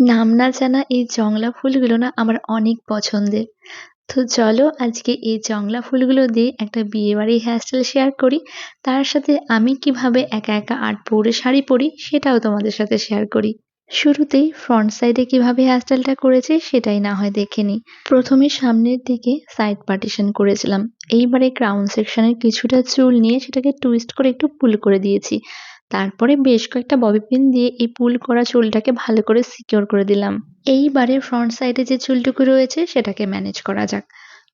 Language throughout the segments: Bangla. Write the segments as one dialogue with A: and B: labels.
A: নাম না জানা এই জংলা ফুলগুলো না আমার অনেক পছন্দের। তো চলো আজকে এই জংলা ফুলগুলো দিয়ে একটা বিয়েবাড়ির হেয়ারস্টাইল শেয়ার করি। তার সাথে আমি কীভাবে একা একা আর্ট পরে শাড়ি পরি সেটাও তোমাদের সাথে শেয়ার করি। শুরুতেই ফ্রন্ট সাইডে কীভাবে হেয়ারস্টাইলটা করেছি সেটাই না হয় দেখে নিই। প্রথমে সামনের দিকে সাইড পার্টিশন করেছিলাম। এইবারে ক্রাউন সেকশনের কিছুটা চুল নিয়ে সেটাকে টুইস্ট করে একটু পুল করে দিয়েছি। তারপরে বেশ কয়েকটা ববি পিন দিয়ে এই পুল করা চুলটাকে ভালো করে সিকিওর করে দিলাম। এইবারে ফ্রন্ট সাইডে যে চুলটুকু রয়েছে, সেটাকে ম্যানেজ করা যাক।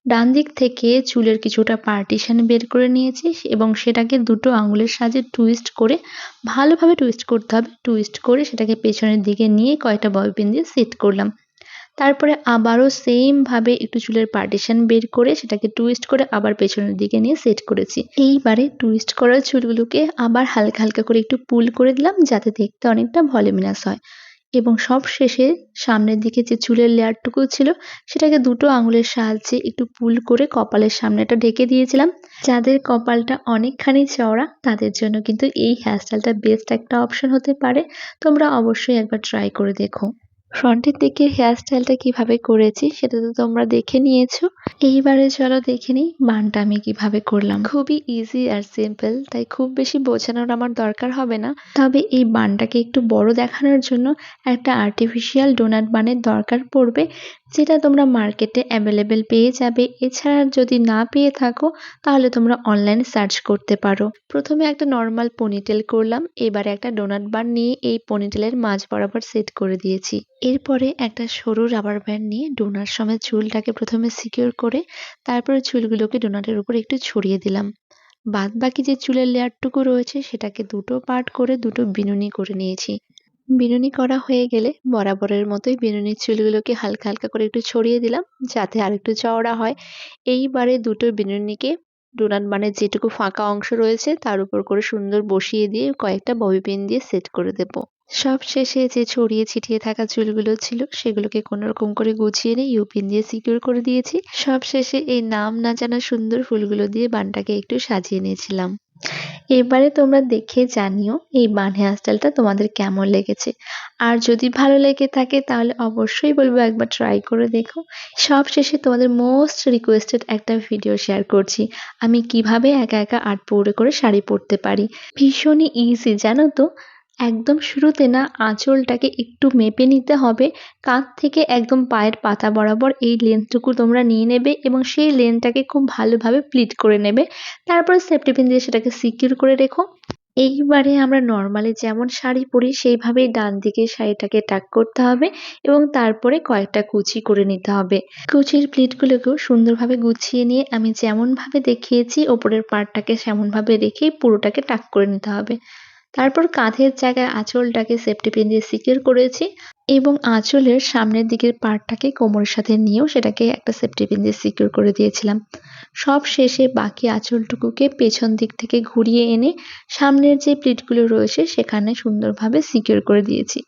A: ডান দিক থেকে চুলের কিছুটা পার্টিশন বের করে নিয়েছি এবং সেটাকে দুটো আঙুলের সাহায্যে টুইস্ট করে, ভালোভাবে টুইস্ট করতে হবে। টুইস্ট করে সেটাকে পেছনের দিকে নিয়ে কয়েকটা ববি পিন দিয়ে সেট করলাম। তারপরে আবারও সেমভাবে একটু চুলের পার্টিশন বের করে সেটাকে টুইস্ট করে আবার পেছনের দিকে নিয়ে সেট করেছি। এইবারে টুইস্ট করা চুলগুলোকে আবার হালকা হালকা করে একটু পুল করে দিলাম যাতে দেখতে অনেকটা ভলিউমিনাস হয়। এবং সব শেষে সামনের দিকে যে চুলের লেয়ারটুকু ছিল সেটাকে দুটো আঙুলের সাহায্যে একটু পুল করে কপালের সামনেটা ঢেকে দিয়েছিলাম। যাদের কপালটা অনেকখানি চওড়া তাদের জন্য কিন্তু এই হেয়ারস্টাইলটা বেস্ট একটা অপশন হতে পারে। তোমরা অবশ্যই একবার ট্রাই করে দেখো। ফ্রন্টের দিকের হেয়ার স্টাইলটা কীভাবে করেছি সেটা তো তোমরা দেখে নিয়েছো। এইবারে চলো দেখে নিই মানটা আমি কীভাবে করলাম। খুবই ইজি আর সিম্পল তাই খুব বেশি বোঝানোর আমার দরকার হবে না। তবে এই বানটাকে একটু বড় দেখানোর জন্য একটা আর্টিফিশিয়াল ডোনাট বানের দরকার পড়বে। যেটা তোমরা মার্কেটে অ্যাভেলেবেল পেয়ে যাবে। এছাড়া যদি না পেয়ে থাকো, তাহলে তোমরা অনলাইন সার্চ করতে পারো। প্রথমে একটা নর্মাল পনিটেল করলাম, এবারে একটা ডোনাট বার নিয়ে এই পনিটেলের মাঝ বরাবর সেট করে দিয়েছি। এরপরে একটা সরু রাবার ব্যান্ড নিয়ে ডোনার সময় চুলটাকে প্রথমে সিকিউর করে, তারপরে চুলগুলোকে ডোনাটের উপর একটু ছড়িয়ে দিলাম। বাদ বাকি যে চুলের লেয়ারটুকু রয়েছে, সেটাকে দুটো পার্ট করে, দুটো বিনুনি করে নিয়েছি। বিনুনি করা হয়ে গেলে বরাবরের মতোই বিনুনির চুলগুলোকে হালকা হালকা করে একটু ছড়িয়ে দিলাম, যাতে আর একটু চওড়া হয়। এইবারে দুটো বিনুনিকে, ডোনাট বানের যেটুকু ফাঁকা অংশ রয়েছে, তার উপর করে সুন্দর বসিয়ে দিয়ে কয়েকটা ববি পিন দিয়ে সেট করে দেবো। সব শেষে যে ছড়িয়ে ছিটিয়ে থাকা চুলগুলো ছিল, সেগুলোকে কোনো রকম করে গুছিয়ে নিয়ে ইউপিন দিয়ে সিকিউর করে দিয়েছি। সব শেষে এই নাম না জানা সুন্দর ফুলগুলো দিয়ে বানটাকে একটু সাজিয়ে নিয়েছিলাম। এবারে তোমরা দেখে জানিও এই বান হেয়ারস্টাইলটা তোমাদের কেমন লেগেছে। আর যদি ভালো লেগে থাকে তাহলে অবশ্যই বলব একবার ট্রাই করে দেখো। সব শেষে তোমাদের মোস্ট রিকোয়েস্টেড একটা ভিডিও শেয়ার করছি। আমি কীভাবে একা একা আর্ট পৌড়ে করে শাড়ি পরতে পারি। ভীষণই ইজি জানো তো? একদম শুরুতে না আঁচলটাকে একটু মেপে নিতে হবে। কাঁধ থেকে একদম পায়ের পাতা বরাবর এই লেন্থটুকু তোমরা নিয়ে নেবে এবং সেই লেন্থটাকে খুব ভালোভাবে প্লিট করে নেবে। তারপরে সেফটি পিন দিয়ে সেটাকে সিকিউর করে রেখো। এইবারে আমরা নর্মালি যেমন শাড়ি পরি, সেইভাবেই ডান দিকে শাড়িটাকে টাক করতে হবে এবং তারপরে কয়েকটা কুচি করে নিতে হবে। কুচির প্লিটগুলোকেও সুন্দরভাবে গুছিয়ে নিয়ে আমি যেমনভাবে দেখিয়েছি, ওপরের পার্টটাকে সেমনভাবে রেখেই পুরোটাকে টাক করে নিতে হবে। তারপর কাঁধের জায়গায় আঁচলটাকে সেফটি পিন দিয়ে সিকিউর করেছি এবং আঁচলের সামনের দিকের পার্টটাকে কোমরের সাথে নিয়েও সেটাকে একটা সেফটি পিন দিয়ে সিকিউর করে দিয়েছিলাম। সব শেষে বাকি আঁচলটুকুকে পেছন দিক থেকে ঘুরিয়ে এনে সামনের যে প্লিটগুলো রয়েছে সেখানে সুন্দরভাবে সিকিউর করে দিয়েছি।